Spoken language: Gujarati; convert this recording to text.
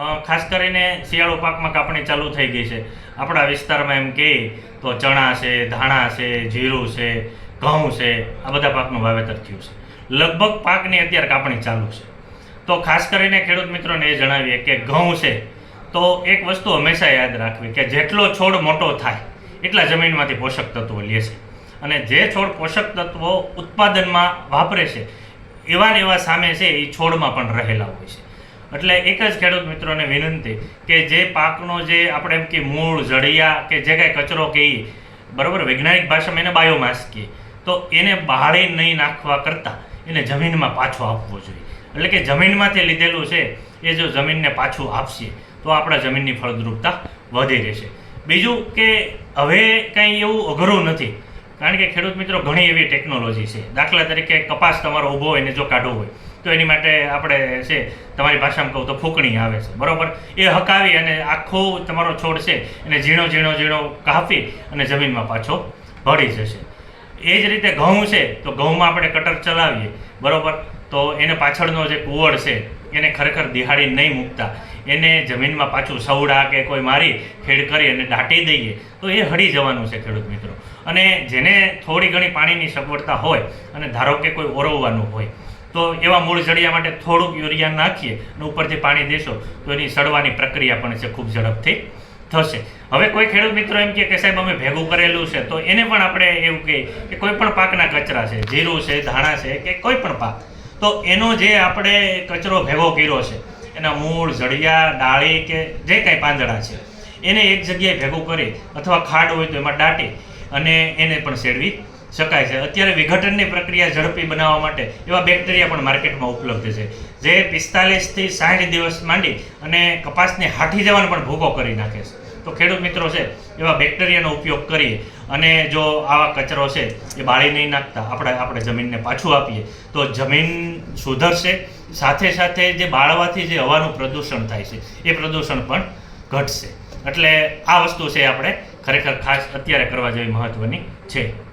ખાસ કરીને શિયાળો પાકમાં કાપણી ચાલુ થઈ ગઈ છે. આપણા વિસ્તારમાં એમ કહીએ તો ચણા છે, ધાણા છે, જીરું છે, ઘઉં છે, આ બધા પાકનું વાવેતર થયું છે. લગભગ પાકની અત્યારે કાપણી ચાલુ છે. તો ખાસ કરીને ખેડૂત મિત્રોને એ જણાવીએ કે ઘઉં છે, તો એક વસ્તુ હંમેશા યાદ રાખવી કે જેટલો છોડ મોટો થાય, એટલા જમીનમાંથી પોષક તત્વો લે છે. અને જે છોડ પોષક તત્વો ઉત્પાદનમાં વાપરે છે, એવા ને એવા સામે છે એ છોડમાં પણ રહેલા હોય છે. એટલે એક જ ખેડૂત મિત્રોને વિનંતી કે જે પાકનો જે આપણે એમ કે મૂળ, જડિયા કે જે કાંઈ કચરો કહીએ બરાબર, વૈજ્ઞાનિક ભાષામાં એને બાયોમાસ કહીએ. તો એને બહાળી નહીં નાખવા કરતાં એને જમીનમાં પાછો આપવો જોઈએ. એટલે કે જમીનમાંથી લીધેલું છે, એ જો જમીનને પાછું આપશે, તો આપણા જમીનની ફળદ્રુપતા વધી રહેશે. બીજું કે હવે કંઈ એવું અઘરું નથી. કારણ કે ખેડૂત મિત્રો ઘણી એવી ટેકનોલોજી છે. દાખલા તરીકે કપાસ તમારો ઊભો હોય ને જો કાઢવો હોય, તો એની માટે આપણે છે, તમારી ભાષામાં કહું તો ફૂંકણી આવે છે. બરાબર? એ હકાવી અને આખો તમારો છોડ છે, એને ઝીણો ઝીણો ઝીણો કાપી અને જમીનમાં પાછો ભળી જશે. એ જ રીતે ઘઉં છે, તો ઘઉંમાં આપણે કટર ચલાવીએ. બરાબર? તો એને પાછળનો જે કુવળ છે, એને ખરેખર દિહાડી નહીં મૂકતા. એને જમીનમાં પાછું સવડા કે કોઈ મારી ખેડ કરી અને દાટી દઈએ, તો એ હળી જવાનું છે ખેડૂત મિત્રો. અને જેને થોડી ઘણી પાણીની સગવડતા હોય અને ધારો કે કોઈ ઓરવવાનું હોય, તો એવા મૂળ જડિયા માટે થોડુંક યુરિયા નાખીએ અને ઉપરથી પાણી દેશો, તો એની સડવાની પ્રક્રિયા પણ છે ખૂબ ઝડપથી થશે. હવે કોઈ ખેડૂત મિત્રો એમ કે સાહેબ, અમે ભેગું કરેલું છે, તો એને પણ આપણે એવું કહીએ કે કોઈ પણ પાકના કચરા છે, જીરું છે, ધાણા છે કે કોઈ પણ પાક, તો એનો જે આપણે કચરો ભેગો કર્યો છે એના મૂળ, જડિયા, ડાળી કે જે કાંઈ પાંદડા છે, એને એક જગ્યાએ ભેગું કરી અથવા ખાડ હોય તો એમાં દાટી અને એને પણ શેડવી શકાય છે. અત્યારે વિઘટનની પ્રક્રિયા ઝડપી બનાવવા માટે એવા બેક્ટેરિયા પણ માર્કેટમાં ઉપલબ્ધ છે. જે પિસ્તાલીસથી સાઠ દિવસ માંડી અને કપાસને હાઠી જવાનો પણ ભૂકો કરી નાખે છે. તો ખેડૂત મિત્રો છે, એવા બેક્ટેરિયાનો ઉપયોગ કરીએ. અને જો આવા કચરો છે, એ બાળી નહીં નાખતા, આપણે આપણે જમીનને પાછું આપીએ. તો જમીન સુધરશે, સાથે સાથે જે બાળવાથી જે હવાનું પ્રદૂષણ થાય છે, એ પ્રદૂષણ પણ ઘટશે. એટલે આ વસ્તુ છે આપણે ખરેખર ખાસ અત્યારે કરવા જેવી મહત્ત્વની છે.